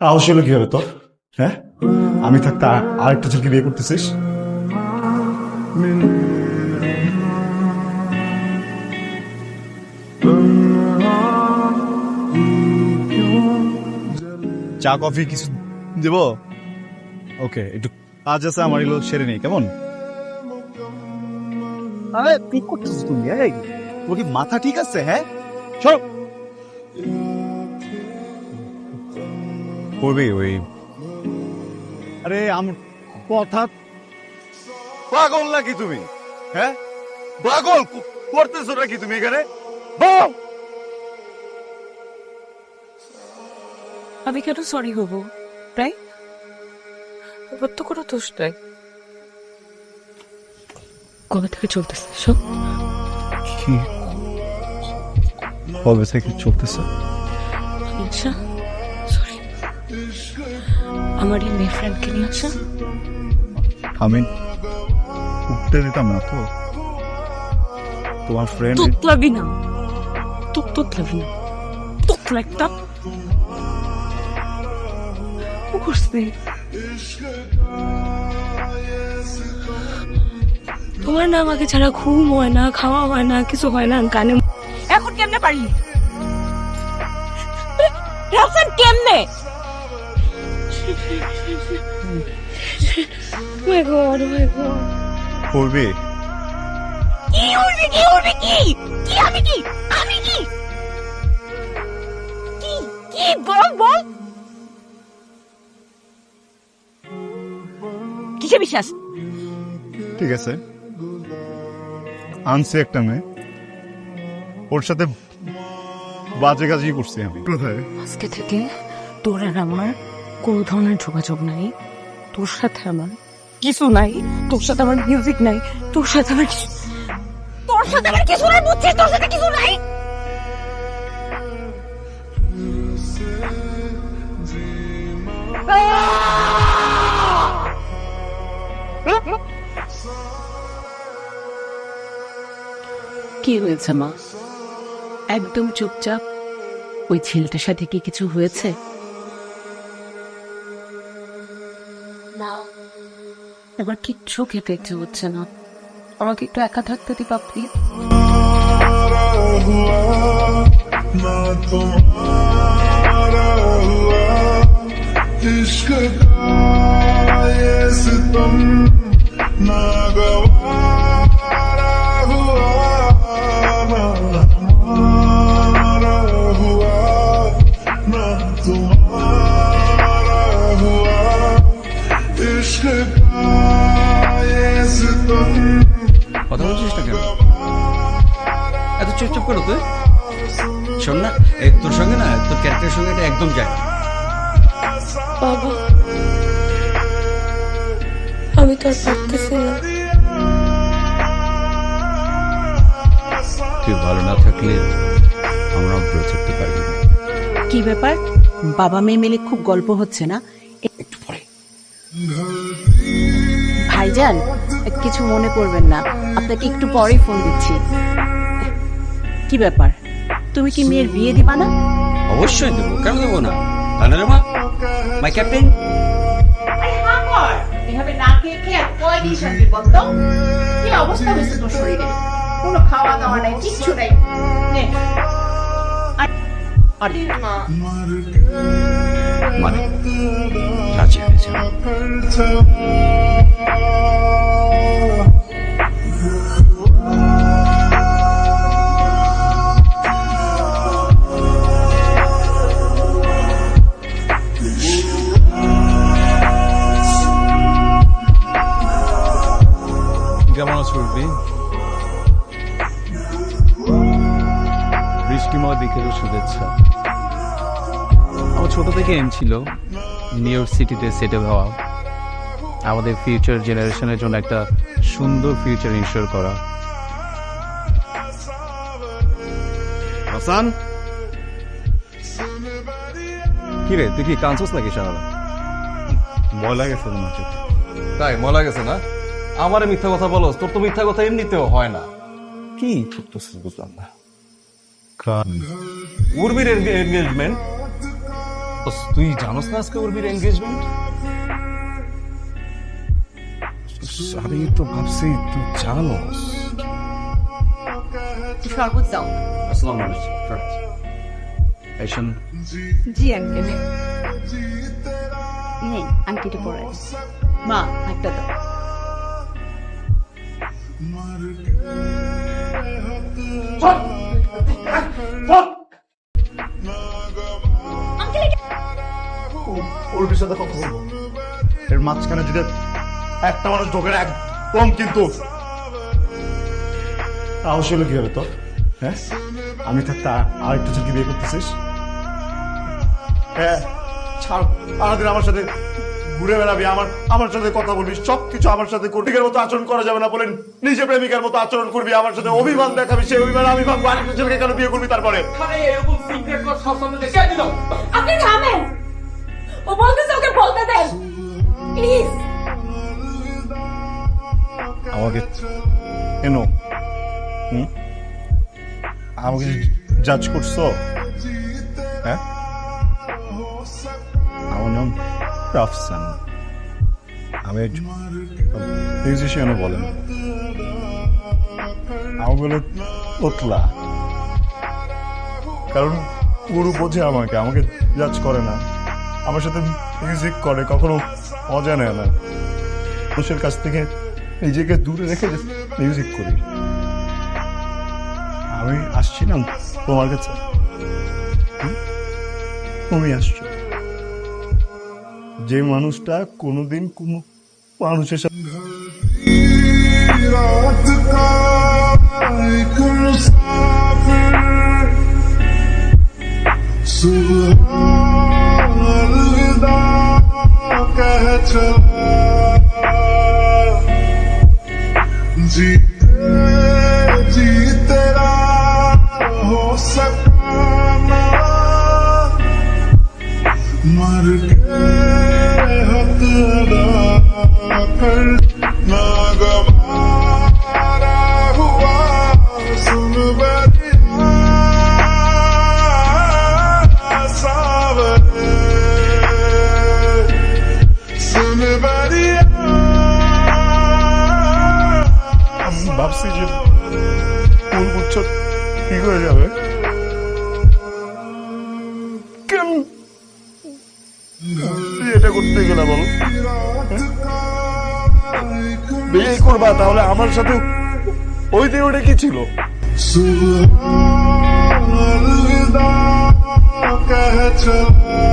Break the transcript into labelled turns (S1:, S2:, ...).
S1: আলসি হলো কি হবে তোর হ্যাঁ? আমি থাকতে আর- আরেকটা ছেলেকে বিয়ে করতেছিস? চা কফি কিছু দেব? ওকে একটু কাজ আছে আমার এগুলো সেরে নেই কেমন? আরে কি করতেছিস তুমি এই? তোর কি মাথা ঠিক আছে হ্যাঁ? সর। করবি ওই। আরে আমার কথা পাগল নাকি তুমি? হ্যাঁ? পাগল করতেছো নাকি তুমি এখানে? বল!
S2: আমি কেন সরি হব তাই আমার তো কোনো দোষ নাই। কবে থেকে চলতেছে সব?
S1: কি কবে থেকে চলতেছে?
S2: আচ্ছা। আমার এই মেয়ে ফ্রেন্ডকে নিয়ে আসা।
S1: আমি উঠতে দিতাম না তো। তোমার ফ্রেন্ড
S2: তুতলাবি না। তুক তুতলাবি না। তুতলা একটা। করছে। তোমার না আমাকে ছাড়া ঘুম হয় না খাওয়া হয় না কিছু হয় না কানে এখন কেমনে পারি? রাফসান কেমনে? My God my God.
S1: করবে?
S2: কি উড়বে কি? উড়বে কি কি আমি কি? আমি কি? কি? কি? বল বল। কিসে বিশ্বাস?
S1: ঠিক আছে। আনছি একটা মেয়ে। ওর সাথে বাজে কাজই করছি আমি। কোথায়?
S2: আজকে থেকে তোর আর আমার কোনো ধরনের যোগাযোগ নাই। তোর সাথে আমার কিছু নাই। তোর সাথে আমার মিউজিক নাই। তোর সাথে আমার কিছু তোর সাথে আমার কিছু নাই বুঝছিস? তোর সাথে কিছু নাই। কি হয়েছে মা? একদম চুপচাপ? ওই ছেলেটার সাথে কি কিছু হয়েছে? এবার কিচ্ছু খেতে ইচ্ছে হচ্ছে না আমাকে একটু একা থাকতে দিবা প্লিজ
S3: इश्क का ये सितम
S4: শোন না তোর সঙ্গে না তোর ক্যারেক্টারের সঙ্গে এটা একদম যায়
S2: বাবা আমি তো আর পারতেছি না।
S4: তুই ভালো না থাকলে আমরা পারবি না।
S5: কি ব্যাপার? বাবা মেয়ে মিলে খুব গল্প হচ্ছে না?
S4: একটু পরে।
S5: ভাইজান কিছু মনে করবেন না। আপনাকে একটু পরেই ফোন দিচ্ছি। কি ব্যাপার? তুমি কি মেয়ের বিয়ে দিবা না?
S4: অবশ্যই দেবো। কেন দেবো না? তাহলে মা? মাই ক্যাপ্টেন
S5: এভাবে না খেয়ে খেয়ে আর কয়দিন শান্তি বলতো কি অবস্থা হয়েছে তোর শরীরে? কোনো খাওয়া দাওয়া নাই কিচ্ছু নাই। নে।
S4: মানে রাজি হয়েছে।
S6: উর্বি বৃষ্টিময় দিকেরও শুভেচ্ছা। আমার ছোট থেকে এম ছিল। নিউ ইয়র্ক সিটিতে সেটেল হওয়া। আমাদের ফিউচার জেনারেশনের জন্য একটা সুন্দর ফিউচার ইনশিওর করা।
S1: হাসান? কি রে তুই কি কাঁচস নাকি সারা ভয় লাগেছে তোমার চোখে।
S6: তাই মজা গেছে না? আমারে মিথ্যা কথা বলো তোর তো মিথ্যা কথা এমনিতেও হয় না।
S1: কি করতেছিস বুঝলাম না।
S6: উর্বির এনগেজমেন্ট তুই জানোস না আজকে উর্মির এঙ্গেজমেন্ট
S1: আমি তো ভাবছি তুই জানোস।
S2: শরবত দাও।
S4: আসসালামু আলাইকুম
S6: এই শোন।
S2: জি আঙ্কেল নেই আংটিটা পরে মা একটা দাও।
S1: ওর সাথে কথা বলব এর মাঝখানে যদি একটা মানুষ ঢোকে একদম কিন্তু। সাহস হলো কি হবে তোর হ্যাঁ? আমি থাকতে আরেকটা ছেলেকে বিয়ে করতেছিস হ্যাঁ ছাড় সারাদিন আমার সাথে ঘুরে বেড়াবি আমার আমার সাথে কথা বলবি সব কিছু আমার সাথে কর্টিকের মতো আচরণ করা যাবে না বলেন নিজে প্রেমিকার মতো আচরণ করবি আমার সাথে অভিমান দেখাবি সেই অভিমান আমি ভাববো আরেকটা ছেলেকে কেন বিয়ে করবি তারপরে?
S2: আপনি থামেন। ও বলতেছে ওকে বলতে দেন। প্লিজ
S1: আমাকে হুম? আমাকে জাজ করছ হ্যাঁ? আমার নাম রাফসান আমি মিউজিশিয়ানও বলেন। আমার বলে, তোতলা। কারণ পুরো বোঝে আমাকে আমাকে জাজ করে না। আমার সাথে মিউজিক করে, কখনো মজা নেয় না। মানুষের কাছ থেকে নিজেকে দূরে রেখে মিউজিক করি। আমি আসছিলাম তোমার কাছে। তুমি আসছো। যে মানুষটা কোনোদিন কোনো মানুষের সাথে
S3: रात का एक मुसाफिर सुबह अलविदा कह चला जीते जी तेरा हो सकाना मर के
S1: কি করে যাবে? এটা করতে গেলাম বিয়ে হ্যাঁ? করবা, তাহলে আমার সাথে ওই দিন ওটা কি ছিল?
S3: কহ চলা।